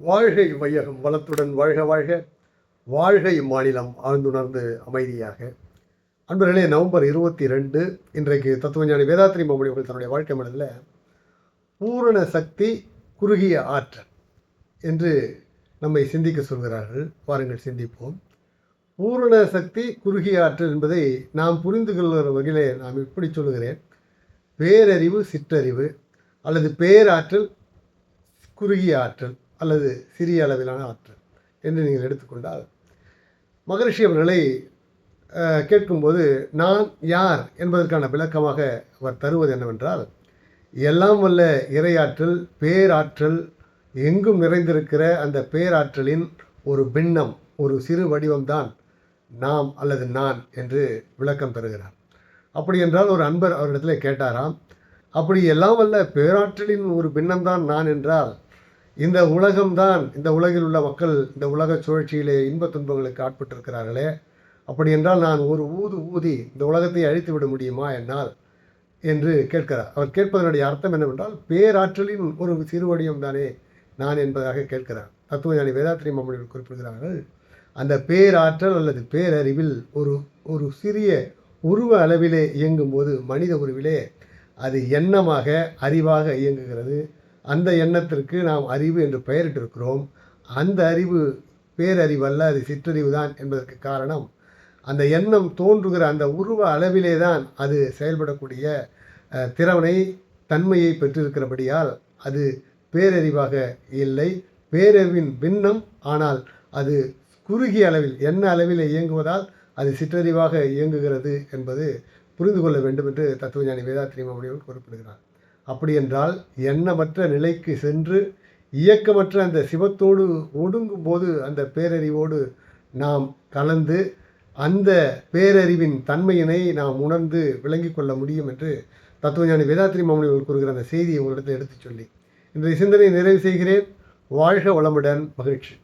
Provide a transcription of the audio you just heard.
வாழ்கை மையகம் வளத்துடன் வாழ்க வாழ்க. வாழ்கை மாநிலம் ஆழ்ந்துணர்ந்து அமைதியாக. அன்பர்களே நவம்பர் இருபத்தி ரெண்டு இன்றைக்கு தத்துவஞானி வேதாத்திரி மாமணி அவர்கள் தன்னுடைய வாழ்க்கை மனதில் பூரண சக்தி குறுகிய ஆற்றல் என்று நம்மை சிந்திக்க சொல்கிறார்கள். வாருங்கள் சிந்திப்போம். பூரண சக்தி குறுகிய ஆற்றல் என்பதை நாம் புரிந்து கொள்கிற வகையிலே நாம் இப்படி சொல்லுகிறேன். பேரறிவு சிற்றறிவு அல்லது பேராற்றல் குறுகிய ஆற்றல். அல்லது சிறிய அளவிலான ஆற்றல் என்று நீங்கள் எடுத்துக்கொண்டால் மகரிஷி அவர்களை கேட்கும்போது நான் யார் என்பதற்கான விளக்கமாக அவர் தருவது என்னவென்றால் எல்லாம் வல்ல இறையாற்றல் பேராற்றல் எங்கும் நிறைந்திருக்கிற அந்த பேராற்றலின் ஒரு பின்னம் ஒரு சிறு வடிவம்தான் நாம் அல்லது நான் என்று விளக்கம் தருகிறார். அப்படி என்றால் ஒரு அன்பர் அவரிடத்தில் கேட்டாராம் அப்படி எல்லாம் வல்ல பேராற்றலின் ஒரு பின்னம்தான் நான் என்றால் இந்த உலகம்தான் இந்த உலகில் உள்ள மக்கள் இந்த உலக சுழற்சியிலே இன்பத் துன்பங்களுக்கு ஆட்பட்டிருக்கிறார்களே. அப்படி என்றால் நான் ஒரு ஊது ஊதி இந்த உலகத்தை அழித்து விட முடியுமா என்னால்? என்று கேட்கிறார். அவர் கேட்பதனுடைய அர்த்தம் என்னவென்றால் பேராற்றலின் ஒரு சிறுவடியம் தானே நான் என்பதாக கேட்கிறார். தத்துவஞானி வேதாத்திரி மாமனிகள் குறிப்பிடுகிறார்கள் அந்த பேராற்றல் அல்லது பேரறிவில் ஒரு ஒரு சிறிய உருவ அளவிலே இயங்கும்போது மனித உருவிலே அது எண்ணமாக அறிவாக இயங்குகிறது. அந்த எண்ணத்திற்கு நாம் அறிவு என்று பெயரிட்டிருக்கிறோம். அந்த அறிவு பேரறிவல்ல அது சிற்றறிவு தான் என்பதற்கு காரணம். அந்த எண்ணம் தோன்றுகிற அந்த உருவ அளவிலே தான் அது செயல்படக்கூடிய திறவனை திறனை தன்மையை பெற்றிருக்கிறபடியால் அது பேரறிவாக இல்லை. பேரறிவின் பின்னம் ஆனால் அது குறுகிய அளவில் என்ன அளவில் இயங்குவதால் அது சிற்றறிவாக இயங்குகிறது என்பது புரிந்து கொள்ள வேண்டும் என்று தத்துவஞானி வேதாத்திரி மாமணியவர் குறிப்பிடுகிறார். அப்படியென்றால் எண்ணமற்ற நிலைக்கு சென்று இயக்கமற்ற அந்த சிவத்தோடு ஒடுங்கும் போது அந்த பேரறிவோடு நாம் கலந்து அந்த பேரறிவின் தன்மையினை நாம் உணர்ந்து விளங்கிக் கொள்ள முடியும் என்று தத்துவஞானி வேதாத்திரி மாமணிகள் கூறுகிற அந்த செய்தியை உங்களிடத்தில் எடுத்துச் சொல்லி. இன்றைய சிந்தனை நிறைவு செய்கிறேன். வாழ்க வளமுடன் மகிழ்ச்சி.